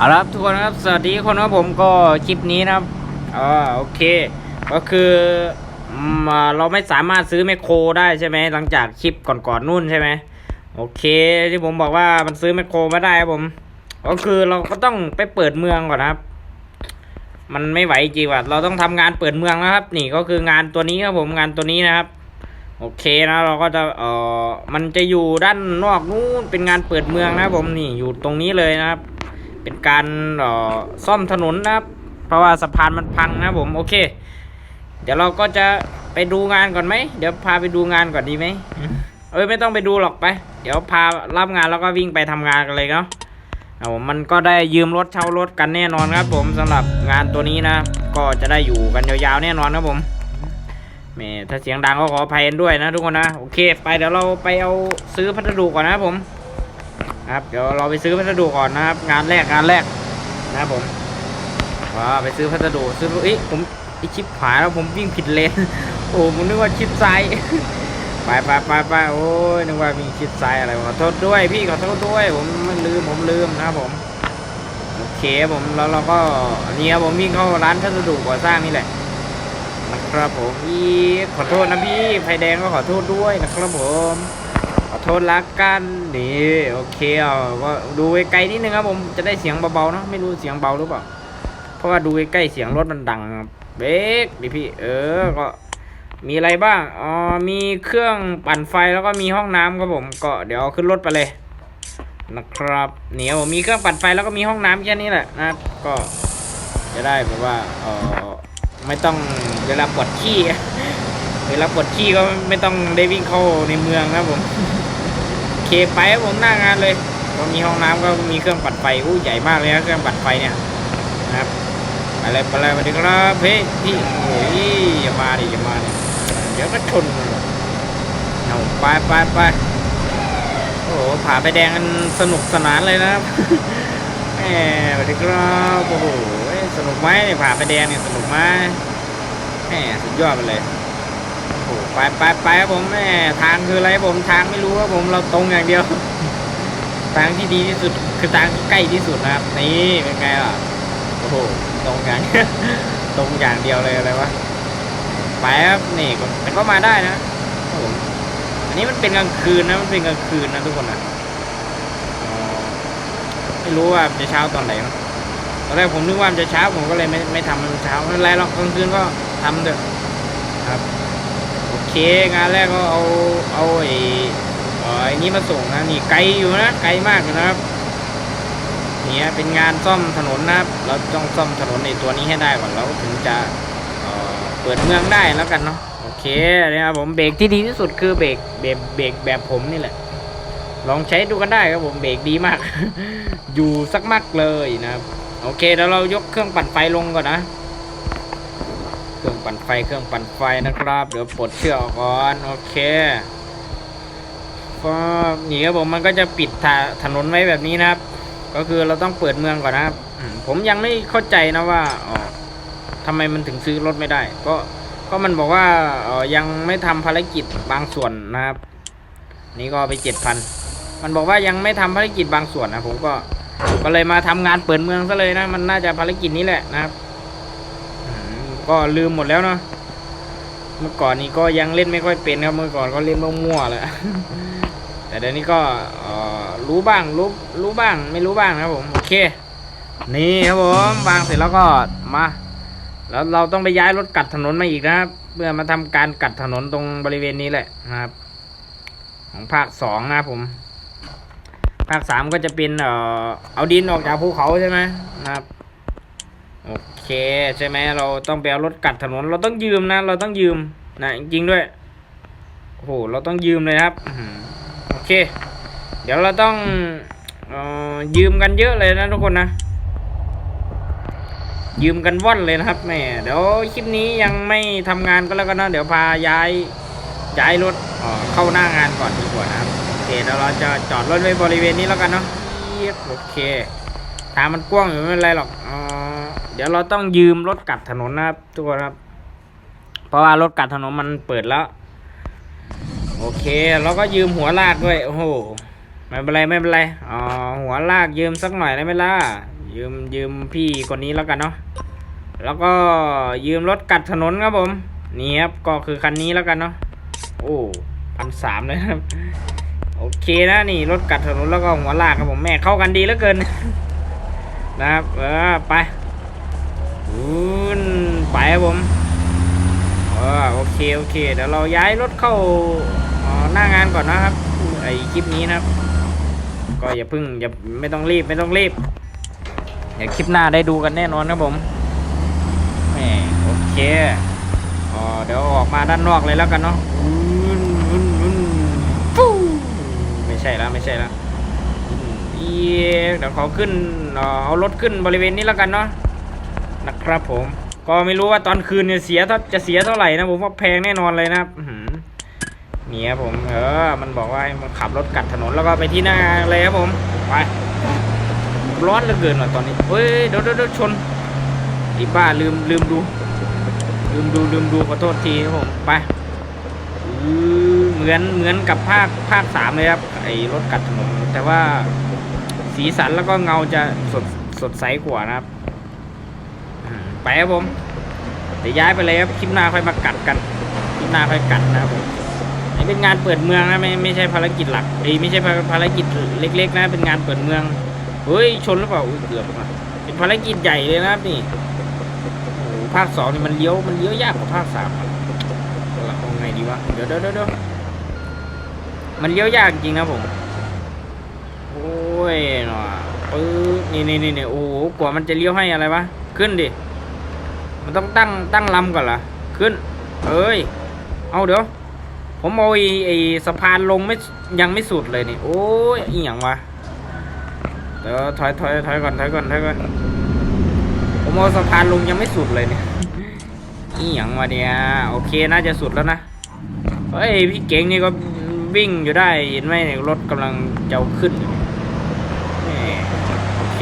เอาละครับทุกคนครับ สวัสดีคนครับผมก็คลิปนี้นะครับอ่าโอเค ก็คืออ่าเราไม่สามารถซื้อแมคโครได้ใช่ไหมหลังจากคลิปก่อนๆนู่นใช่ไหมโอเคที่ผมบอกว่ามันซื้อแมคโครไม่ได้ครับผม ก็คือเราก็ต้องไปเปิดเมืองก่อนนะครับ มันไม่ไหวจริงว่ะเราต้องทำงานเปิดเมืองนะครับ นี่ก็คืองานตัวนี้ครับผมงานตัวนี้นะครับ โอเคนะเราก็จะเออมันจะอยู่ด้านนอกนู้นเป็นงานเปิดเมืองนะครับผมนี่อยู่ตรงนี้เลยนะครับ เป็นการอ่อซ่อมถนนนะครับ เพราะว่าสะพานมันพังนะผมโอเค เดี๋ยวเราก็จะไปดูงานก่อนไหมเดี๋ยวพาไปดูงานก่อนดีไหมเอ้ยไม่ต้องไปดูหรอกไป เดี๋ยวพารับงานแล้วก็วิ่งไปทำงานกันเลยเนาะเอาผมมันก็ได้ยืมรถเช่ารถกันแน่นอนครับ ผมสำหรับงานตัวนี้นะ ก็จะได้อยู่กันยาวๆแน่นอนครับผมแม่ถ้าเสียงดังก็ขออภัยด้วยนะทุกคนนะ โอเค ไปเดี๋ยวเราไปเอาซื้อพัสดุก่อนนะครั ครับ เดี๋ยวเราไปซื้อพัสดุก่อนนะครับ งานแรกงานแรกนะครับผมว้าไปซื้อพัสดุซื้อเอ้ยผมไอชิปขวาแล้วผมวิ่งผิดเลน โอ้ผมนึกว่าชิปซ้ายไปไปไปไปโอ้ยนึกว่ามีชิปซ้ายอะไรขอโทษด้วยพี่ขอโทษด้วย ผมมันลืมผมลืมนะครับผมโอเคผมแล้วเราก็อันนี้ครับผมวิ่งเข้าร้านพัสดุก่อสร้างนี่แหละนะครับผมพี่ขอโทษนะพี่ไฟแดงก็ขอโทษด้วยนะครับผม ขอโทษละกันนี่โอเคเอาก็ดูไกลนิดนึงครับผมจะได้เสียงเบาๆเนาะไม่รู้เสียงเบาหรือเปล่าเพราะว่าดูใกล้เสียงรถมันดังครับเบรกดิพี่ เออก็มีอะไรบ้างอ๋อมีเครื่องปั่นไฟแล้วก็มีห้องน้ำครับผม ก็เดี๋ยวขึ้นรถไปเลยนะครับเนี่ยผมมีเครื่องปั่นไฟแล้วก็มีห้องน้ำแค่นี้แหละนะก็จะได้แบบว่าเออไม่ต้องเวลาปวดขี้เวลาปวดขี้ก็ไม่ต้องได้วิ่งเข้าในเมืองนะครับผม เคไปผมหน้างานเลยก็มีห้องน้ำก็มีเครื่องปั่นไฟอู้ใหญ่มากเลยนะเครื่องปั่นไฟเนี่ยนะครับไปเลยไปเลยสวัสดีครับเฮ้พี่โอ้ยอย่ามาดิอย่ามาดิเดี๋ยวก็ชนกันหมดเอาไปไปไปโอ้โหผ่าไปแดงกันสนุกสนานเลยนะครับแหมสวัสดีครับโอ้โหสนุกไหมผ่าไปแดงเนี่ยสนุกไหมแหมสุดยอดไปเลย ไปไปไปครับผมแม่ทางคืออะไรผมทางไม่รู้ครับผมเราตรงอย่างเดียว ทางที่ดีที่สุดคือทางที่ใกล้ที่สุดนะครับ นี่เป็นไงล่ะโอ้โหตรงอย่างตรงอย่างเดียวเลยอะไรวะไปครับนี่ก็แต่ก็มาได้นะโอ้โหอันนี้มันเป็นกลางคืนนะมันเป็นกลางคืนนะทุกคนนะอ๋อไม่รู้ว่าจะเช้าตอนไหนนะตอนแรกผมนึกว่ามันจะเช้าผมก็เลยไม่ไม่ทำมันเช้าไม่ไรหรอกกลางคืนก็ทำเถอะครับ เค งานแรกก็เอาเอาไอ้เอ่อไอ้นี้มาส่งนะนี่ไกลอยู่นะไกลมากเลยนะครับเนี่ยเป็นงานซ่อมถนนนะครับเราต้องซ่อมถนนในตัวนี้ให้ได้ก่อนเราถึงจะเเปิดเมืองได้แล้วกันเนาะโอเคนะครับผมเบรกที่ดีที่สุดคือเบรกเบรกเบรกแบบผมนี่แหละ ลองใช้ดูกันได้ครับผมเบรกดีมาก อยู่สักมากเลยนะครับโอเคเดี๋ยวเรายกเครื่องปั่นไฟลงก่อนนะ ปั่นไฟเครื่องปั่นไฟนะครับ เดี๋ยวปลดเชือกก่อนโอเคก็นี่ครับผมมันก็จะปิดถาถนนไว้แบบนี้นะครับ ก็คือเราต้องเปิดเมืองก่อนนะครับ ผมยังไม่เข้าใจนะว่าอ๋อทำไมมันถึงซื้อรถไม่ได้ ก็ก็มันบอกว่าออยังไม่ทำภารกิจบางส่วนนะครับ นี่ก็ไปเจ็ดพันมันบอกว่ายังไม่ทำภารกิจบางส่วนนะผมก็ก็เลยมาทำงานเปิดเมืองซะเลยนะ มันน่าจะภารกิจนี้แหละนะครับ ก็ลืมหมดแล้วเนาะเมื่อก่อนนี้ก็ยังเล่นไม่ค่อยเป็นครับเมื่อก่อนก็เล่นมั่วๆแหละแต่เดี๋ยวนี้ก็รู้บ้างรู้รู้บ้างไม่รู้บ้างนะครับผมโอเค นี่ครับผมวางเสร็จแล้วก็มาแล้วเราต้องไปย้ายรถกัดถนนมาอีกนะครับ เพื่อมาทำการกัดถนนตรงบริเวณนี้แหละนะครับ ของภาคสองนะครับผม ภาคสามก็จะเป็นเอ่อเอาดินออกจากภูเขาใช่ไหมนะครับ โอเคใช่ไหมเราต้องไปเอารถกัดถนนเราต้องยืมนะ เราต้องยืมนะจริงด้วยโอ้โหเราต้องยืมเลยครับโอเค เดี๋ยวเราต้องออยืมกันเยอะเลยนะทุกคนนะ ยืมกันว่อนเลยนะครับแม่เดี๋ยวคลิปนี้ยังไม่ทำงานก็แล้วกันนะเดี๋ยวพาย้ายย้ายรถเข้าหน้างานก่อนดีกว่านะครับโอเคเดี๋ยวเราจะจอดรถไว้บริเวณนี้แล้วกันเนาะโอเคางมันกว้างอยู่ไม่เป็นไรหรอกเออเดี๋ยวเราต้องยืมรถกัดถนนนะครับ ทุกคนครับ เพราะว่ารถกัดถนนมันเปิดแล้ว โอเคเราก็ยืมหัวลากด้วย โอ้โห ไม่เป็นไรไม่เป็นไรอ๋อหัวลากยืมสักหน่อยได้ไหมล่ะ ยืมยืมพี่คนนี้แล้วกันเนาะ แล้วก็ยืมรถกัดถนนครับผม นี่ครับ ก็คือคันนี้แล้วกันเนาะ โอ้พันสามเลยครับ โอเคนะนี่รถกัดถนนแล้วก็หัวลากครับผมแม่เข้ากันดีเหลือเกิน นะครับเออไปอืนไปครับผมเออโอเคโอเคเดี๋ยวเราย้ายรถเข้าหน้างานก่อนนะครับไอคลิปนี้นะครับ ก็อย่าเพึ่งอย่าไม่ต้องรีบไม่ต้องรีบเดี๋ยวคลิปหน้าได้ดูกันแน่นอนครับผมแหมโอเคอ๋อเดี๋ยวออกมาด้านนอกเลยแล้วกันเนาะอืนอืนอืนฟูไม่ใช่แล้วไม่ใช่แล้ว เดี๋ยวขอขึ้นเอารถขึ้นบริเวณนี้แล้วกันเนาะนะครับผม ก็ไม่รู้ว่าตอนคืนเนี่ยเสียเท่าจะเสียเท่าไหร่นะผมว่าแพงแน่นอนเลยนะครับเนี่ยครับผมเออมันบอกว่ามันขับรถกัดถนนแล้วก็ไปที่หน้าเลยครับผมไปร้อนเหลือเกินว่ะตอนนี้เฮ้ยเดี๋ยวเดี๋ยวเดี๋ยวชนอีบ้าลืมลืมดู ลืมดูลืมดูขอโทษทีครับผมไปเหมือนเหมือนกับภาคภาคสามเลยครับไอ้รถกัดถนนแต่ว่า สีสันแล้วก็เงาจะสดสดใสกว่านะครับไปครับผมเดี๋ยวย้ายไปเลยครับคลิปหน้าค่อยมากัดกันคลิปหน้าค่อยกัดนะครับผมนี่เป็นงานเปิดเมืองนะไม่ไม่ใช่ภารกิจหลักเอ้ไม่ใช่ภารกิจเล็ก ๆ นะ เป็นงานเปิดเมืองเฮ้ยชนหรือเปล่าอุ้ยเกือบอะเป็นภารกิจใหญ่เลยนะครับนี่ภาคสองนี่มันเลี้ยวมันเลี้ยวยากกว่าภาคสามเราเอาไงดีวะเดี๋ยวเดี๋ยวเดี๋ยวเดี๋ยวมันเลี้ยวยากจริงนะผมโอ้ ยหนอปึ๊บนี่นี่นี่นี่โอ้โหกว่ามันจะเลี้ยวให้อะไรวะ ขึ้นดิ มันต้องตั้งตั้งลำก่อนเหรอ ขึ้น เอ้ย เอาเดี๋ยว ผมเอาไอ้ไอ้สะพานลงไม่ยังไม่สุดเลยนี่ โอ้ยอีหยังวะ เดี๋ยวถอยถอยถอยก่อนถอยก่อนถอยก่อน ผมเอาสะพานลงยังไม่สุดเลยเนี่ยอีหยังวะเนี่ย โอเคน่าจะสุดแล้วนะ เฮ้ยพี่เก่งนี่ก็วิ่งอยู่ได้เห็นไหมรถกำลังจะขึ้นอยู่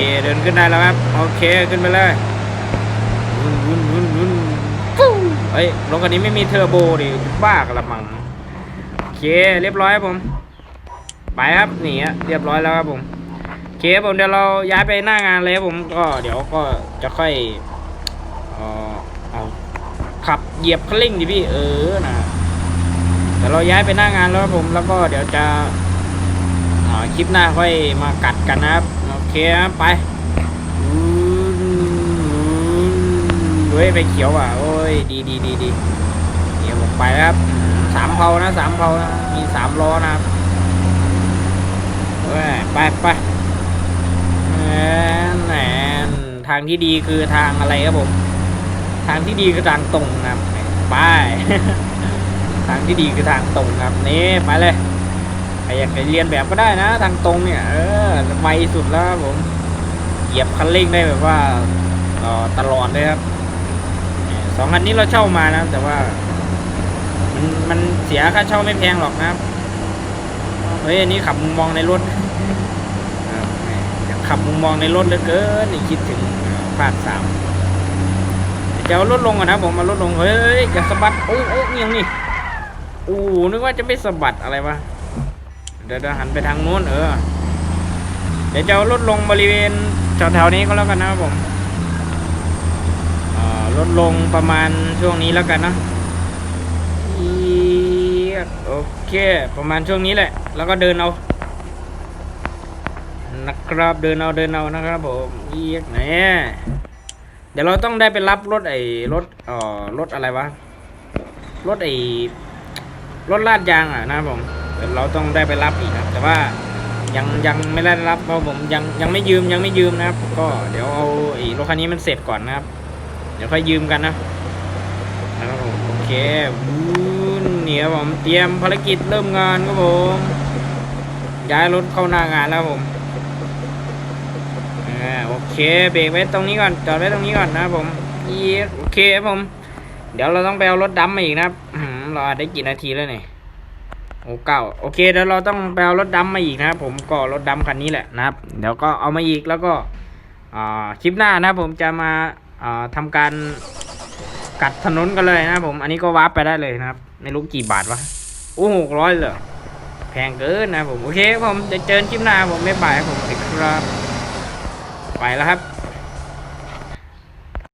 เคเดินขึ้นได้แล้วครับโอเคขึ้นไปเลยวุ้นวุ้นวุ้นวุ้นฟู้เฮ้ยรถคันนี้ไม่มีเทอร์โบดิบ้ากระมังโอเคเรียบร้อยครับผม ไปครับนี่ฮะเรียบร้อยแล้วครับผมโอเคครับผมเดี๋ยวเราย้ายไปหน้างานเลยครับผมก็เดี๋ยวก็จะค่อยเอ่อเอาขับเหยียบคันเร่งดิพี่เออนะเดี๋ยวเราย้ายไปหน้างานแล้วครับผมแล้วก็เดี๋ยวจะอ่าคลิปหน้าค่อยมากัดกันนะครับโอ เคครับไปอืมเฮ้ยไปเขียวอะโอ้ยดีดีดีดีเดี๋ยวผมไปแล้วครับสามเพานะสามเพานะมีสามล้อนะครับเฮ้ยไปไปแหนแหนทางที่ดีคือทางอะไรครับผมทางที่ดีคือทางตรงนะครับไปทางที่ดีคือทางตรงครับนี่ไปเลย ครอยากไปเรียนแบบก็ได้นะ ทางตรงเนี่ยเออไวสุดแล้วผมเหยียบคันเร่งได้แบบว่าออตลอดเลยครับสองคันนี้เราเช่ามานะ แต่ว่า มันมันเสียค่าเช่าไม่แพงหรอกนะครับเฮ้ยอันนี้ขับมุมมองในรถอยากขับมุมมองในรถเหลือเกินนี่คิดถึงภาคสามเดี๋ยวเอารถลงก่อนนะผมมาลดลงเฮ้ยอย่าสะบัดโอ้โอ้เงียงนี่โอ้นึกว่าจะไม่สะบัดอะไรวะ เดี๋ยวเดี๋ยวหันไปทางนู้นเออ เดี๋ยวจะเอารถลงบริเวณแถวๆนี้ก็แล้วกันนะครับผมอ่าลดลงประมาณช่วงนี้แล้วกันนะโอเค ประมาณช่วงนี้แหละ แล้วก็เดินเอานะครับเดินเอาเดินเอานะครับผมเอีกไหนเดี๋ยวเราต้องได้ไปรับรถไอ้รถเอ่อรถอะไรวะรถไอ้รถลาดยางอะนะครับผม เราต้องได้ไปรับอีกนะแต่ว่ายังยังไม่ได้รับเพราะผมยังยังไม่ยืมยังไม่ยืมนะครับ ก็เดี๋ยวเอาไอ้รถคันนี้มันเสร็จก่อนนะครับ เดี๋ยวค่อยยืมกันนะนะครับผมโอเคบูนเนี่ยครับผมเตรียมภารกิจเริ่มงานครับผมย้ายรถเข้าหน้างานแล้วผมอ่าโอเคเบรกไว้ตรงนี้ก่อนจอดไว้ตรงนี้ก่อนนะผมโอเคครับผม เดี๋ยวเราต้องไปเอารถดำมาอีกนะครับเราอัดได้กี่นาทีแล้วเนี่ย โอ้เก้าโอเคเดี๋ยวเราต้องไปเอารถดำมาอีกนะครับผมก็รถดำคันนี้แหละนะครับ เดี๋ยวก็เอามาอีกแล้วก็คลิปหน้านะผมจะมาอ่าทำการกัดถนนกันเลยนะผม อันนี้ก็วาร์ปไปได้เลยนะครับ ไม่รู้กี่บาทวะโอ้หกร้อยเลยแพงเกินนะผม โอเคผมเดี๋ยวเจอคลิปหน้าผมไม่บายครับผมสวัสดีครับ ไปแล้วครับ